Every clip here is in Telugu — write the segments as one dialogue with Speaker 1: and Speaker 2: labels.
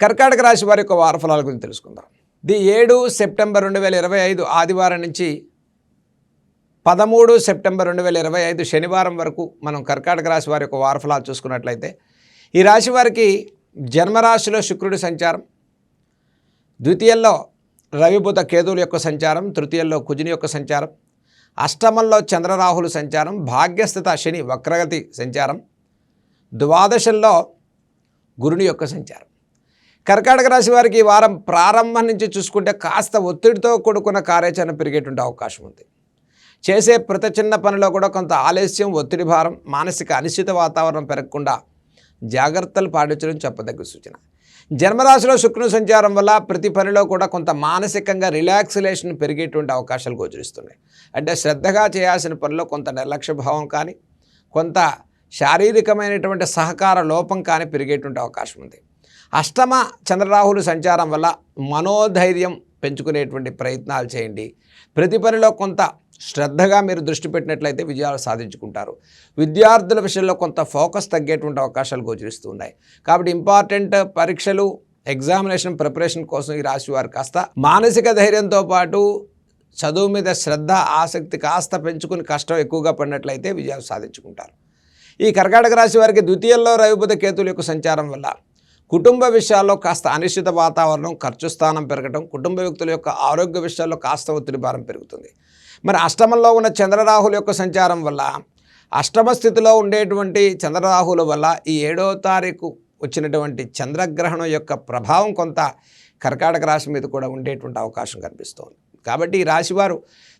Speaker 1: కర్కాటక రాశి వారి యొక్క వారఫలాల గురించి తెలుసుకుందాం. ది ఏడు సెప్టెంబర్ రెండు వేల ఇరవై ఐదు ఆదివారం నుంచి పదమూడు సెప్టెంబర్ రెండు వేల ఇరవై ఐదు శనివారం వరకు మనం కర్కాటక రాశి వారి యొక్క వారఫలాలు చూసుకున్నట్లయితే ఈ రాశి వారికి జన్మరాశిలో శుక్రుడి సంచారం ద్వితీయంలో రవిబుధ కేతువుల యొక్క సంచారం తృతీయంలో కుజుని యొక్క సంచారం అష్టమంలో చంద్రరాహుల సంచారం భాగ్యస్థిత శని వక్రగతి సంచారం ద్వాదశంలో గురుని యొక్క సంచారం. కర్కాటక రాశి వారికి ఈ వారం ప్రారంభం నుంచి చూసుకుంటే కాస్త ఒత్తిడితో కూడుకున్న కార్యాచరణ పెరిగేటువంటి అవకాశం ఉంది. చేసే ప్రతి చిన్న పనిలో కూడా కొంత ఆలస్యం ఒత్తిడి భారం మానసిక అనిశ్చిత వాతావరణం పెరగకుండా జాగ్రత్తలు పాటించడం చెప్పదగ్గ సూచన. జన్మరాశిలో శుక్రుని సంచారం వల్ల ప్రతి పనిలో కూడా కొంత మానసికంగా రిలాక్సిలేషన్ పెరిగేటువంటి అవకాశాలు గోచరిస్తున్నాయి. అంటే శ్రద్ధగా చేయాల్సిన పనిలో కొంత నిర్లక్ష్య భావం కానీ కొంత శారీరకమైనటువంటి సహకార లోపం కానీ పెరిగేటువంటి అవకాశం ఉంది. అష్టమ చంద్రరాహులు సంచారం వల్ల మనోధైర్యం పెంచుకునేటువంటి ప్రయత్నాలు చేయండి. ప్రతి పనిలో కొంత శ్రద్ధగా మీరు దృష్టి పెట్టినట్లయితే విజయాలు సాధించుకుంటారు. విద్యార్థుల విషయంలో కొంత ఫోకస్ తగ్గేటువంటి అవకాశాలు గోచరిస్తూ ఉన్నాయి. కాబట్టి ఇంపార్టెంట్ పరీక్షలు ఎగ్జామినేషన్ ప్రిపరేషన్ కోసం ఈ రాశి వారు కాస్త మానసిక ధైర్యంతో పాటు చదువు మీద శ్రద్ధ ఆసక్తి కాస్త పెంచుకుని కష్టం ఎక్కువగా పడినట్లయితే విజయాలు సాధించుకుంటారు. ఈ కర్కాటక రాశి వారికి ద్వితీయంలో రవిబుధ కేతుల యొక్క సంచారం వల్ల కుటుంబ విషయాల్లో కాస్త అనిశ్చిత వాతావరణం ఖర్చు స్థానం పెరగడం కుటుంబ వ్యక్తుల యొక్క ఆరోగ్య విషయాల్లో కాస్త ఒత్తిడి భారం పెరుగుతుంది. మరి అష్టమంలో ఉన్న చంద్రరాహుల యొక్క సంచారం వల్ల అష్టమ స్థితిలో ఉండేటువంటి చంద్రరాహుల వల్ల ఈ ఏడో తారీఖు వచ్చినటువంటి చంద్రగ్రహణం యొక్క ప్రభావం కొంత కర్కాటక రాశి మీద కూడా ఉండేటువంటి అవకాశం కనిపిస్తోంది. కాబట్టి ఈ రాశివారు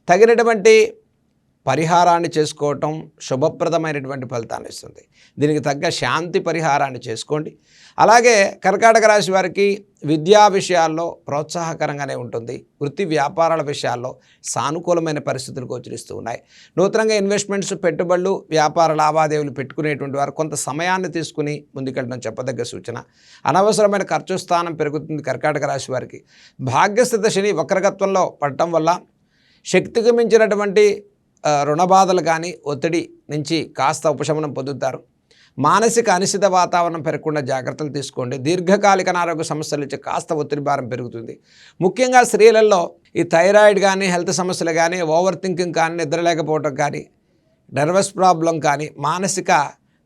Speaker 1: తగినటువంటి పరిహారాన్ని చేసుకోవటం శుభప్రదమైనటువంటి ఫలితాన్ని ఇస్తుంది. దీనికి తగ్గ శాంతి పరిహారాన్ని చేసుకోండి. అలాగే కర్కాటక రాశి వారికి విద్యా విషయాల్లో ప్రోత్సాహకరంగానే ఉంటుంది. వృత్తి వ్యాపారాల విషయాల్లో సానుకూలమైన పరిస్థితులు గోచరిస్తూ ఉన్నాయి. నూతనంగా ఇన్వెస్ట్మెంట్స్ పెట్టుబడులు వ్యాపార లావాదేవీలు పెట్టుకునేటువంటి వారు కొంత సమయాన్ని తీసుకుని ముందుకెళ్ళడం చెప్పదగ్గ సూచన. అనవసరమైన ఖర్చు స్థానం పెరుగుతుంది కర్కాటక రాశి వారికి. భాగ్యస్థిత శని వక్రగత్వంలో పడటం వల్ల శక్తికి మించినటువంటి రుణ బాధలు కానీ ఒత్తిడి నుంచి కాస్త ఉపశమనం పొందుతారు. మానసిక అనిశ్చిత వాతావరణం పెరగకుండా జాగ్రత్తలు తీసుకోండి. దీర్ఘకాలిక అనారోగ్య సమస్యల నుంచి కాస్త ఒత్తిడి భారం పెరుగుతుంది. ముఖ్యంగా స్త్రీలలో ఈ థైరాయిడ్ కానీ హెల్త్ సమస్యలు కానీ ఓవర్ థింకింగ్ కానీ నిద్రలేకపోవడం కానీ నర్వస్ ప్రాబ్లం కానీ మానసిక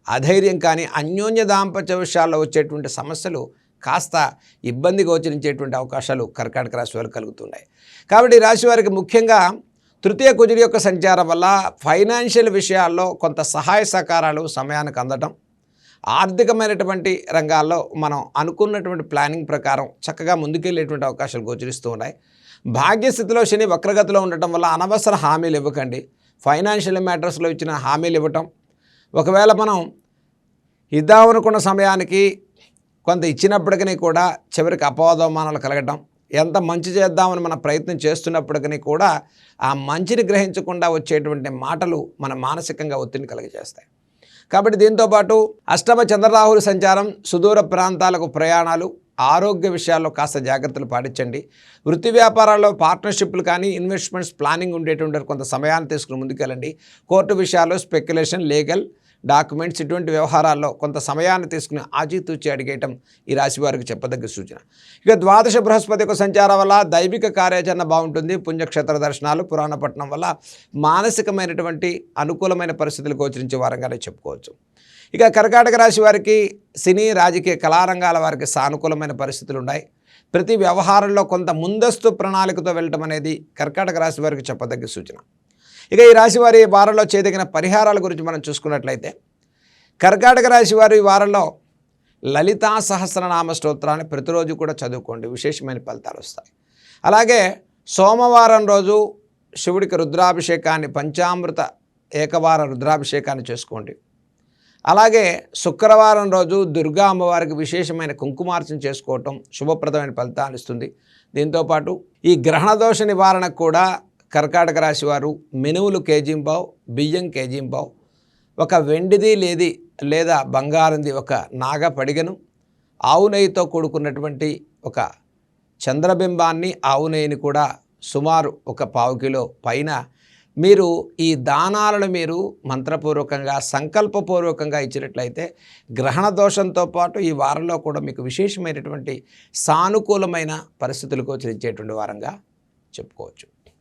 Speaker 1: అధైర్యం కానీ అన్యోన్య దాంపత్య విషయాల్లో వచ్చేటువంటి సమస్యలు కాస్త ఇబ్బంది గోచరించేటువంటి అవకాశాలు కర్కాటక రాశి వారికి కలుగుతున్నాయి. కాబట్టి ఈ రాశి వారికి ముఖ్యంగా తృతీయ కుజుడి యొక్క సంచారం వల్ల ఫైనాన్షియల్ విషయాల్లో కొంత సహాయ సహకారాలు సమయానికి అందటం ఆర్థికమైనటువంటి రంగాల్లో మనం అనుకున్నటువంటి ప్లానింగ్ ప్రకారం చక్కగా ముందుకెళ్ళేటువంటి అవకాశాలు గోచరిస్తూ ఉన్నాయి. భాగ్యస్థితిలో శని వక్రగతిలో ఉండటం వల్ల అనవసర హామీలు ఇవ్వకండి. ఫైనాన్షియల్ మ్యాటర్స్లో ఇచ్చిన హామీలు ఇవ్వటం. ఒకవేళ మనం ఇద్దామనుకున్న సమయానికి కొంత ఇచ్చినప్పటికీ కూడా చివరికి అపవాదమానాలు కలగటం ఎంత మంచి చేద్దామని మన ప్రయత్నం చేస్తున్నప్పటికీ కూడా ఆ మంచిని గ్రహించకుండా వచ్చేటువంటి మాటలు మన మానసికంగా ఒత్తిడిని కలుగజేస్తాయి. కాబట్టి దీంతోపాటు అష్టమ చంద్రరాహుల సంచారం సుదూర ప్రాంతాలకు ప్రయాణాలు ఆరోగ్య విషయాల్లో కాస్త జాగ్రత్తలు పాటించండి. వృత్తి వ్యాపారాల్లో పార్ట్నర్షిప్లు కానీ ఇన్వెస్ట్మెంట్స్ ప్లానింగ్ ఉండేటువంటి కొంత సమయాన్ని తీసుకుని ముందుకెళ్ళండి. కోర్టు విషయాల్లో స్పెక్యులేషన్ లీగల్ డాక్యుమెంట్స్ ఇటువంటి వ్యవహారాల్లో కొంత సమయాన్ని తీసుకుని ఆచితూచి అడిగేయటం ఈ రాశి వారికి చెప్పదగ్గ సూచన. ఇక ద్వాదశ బృహస్పతి యొక్క సంచారం వల్ల దైవిక కార్యాచరణ బాగుంటుంది. పుణ్యక్షేత్ర దర్శనాలు పురాణపట్నం వల్ల మానసికమైనటువంటి అనుకూలమైన పరిస్థితులు గోచరించే వారంగానే చెప్పుకోవచ్చు. ఇక కర్కాటక రాశి వారికి సినీ రాజకీయ కళారంగాల వారికి సానుకూలమైన పరిస్థితులు ఉన్నాయి. ప్రతి వ్యవహారంలో కొంత ముందస్తు ప్రణాళికతో వెళ్ళటం అనేది కర్కాటక రాశి వారికి చెప్పదగ్గ సూచన. ఇక ఈ రాశి వారి వారంలో చేయదగిన పరిహారాల గురించి మనం చూసుకున్నట్లయితే కర్కాటక రాశి వారి ఈ వారంలో లలితా సహస్రనామ స్తోత్రాన్ని ప్రతిరోజు కూడా చదువుకోండి. విశేషమైన ఫలితాలు వస్తాయి. అలాగే సోమవారం రోజు శివుడికి రుద్రాభిషేకాన్ని పంచామృత ఏకవార రుద్రాభిషేకాన్ని చేసుకోండి. అలాగే శుక్రవారం రోజు దుర్గా అమ్మవారికి విశేషమైన కుంకుమార్చన చేసుకోవటం శుభప్రదమైన ఫలితాన్ని ఇస్తుంది. దీంతోపాటు ఈ గ్రహణ దోష నివారణకు కూడా కర్కాటక రాశి వారు మినువులు కేజింబావు బియ్యం కేజింబావు ఒక వెండిది లేది లేదా బంగారంది ఒక నాగ పడిగను. ఆవు నెయ్యితో కూడుకున్నటువంటి ఒక చంద్రబింబాన్ని ఆవు నెయ్యిని కూడా సుమారు ఒక పావు కిలో పైన మీరు ఈ దానాలను మీరు మంత్రపూర్వకంగా సంకల్పపూర్వకంగా ఇచ్చినట్లయితే గ్రహణ దోషంతో పాటు ఈ వారంలో కూడా మీకు విశేషమైనటువంటి సానుకూలమైన పరిస్థితులు గోచరించేటువంటి వారంగా చెప్పుకోవచ్చు.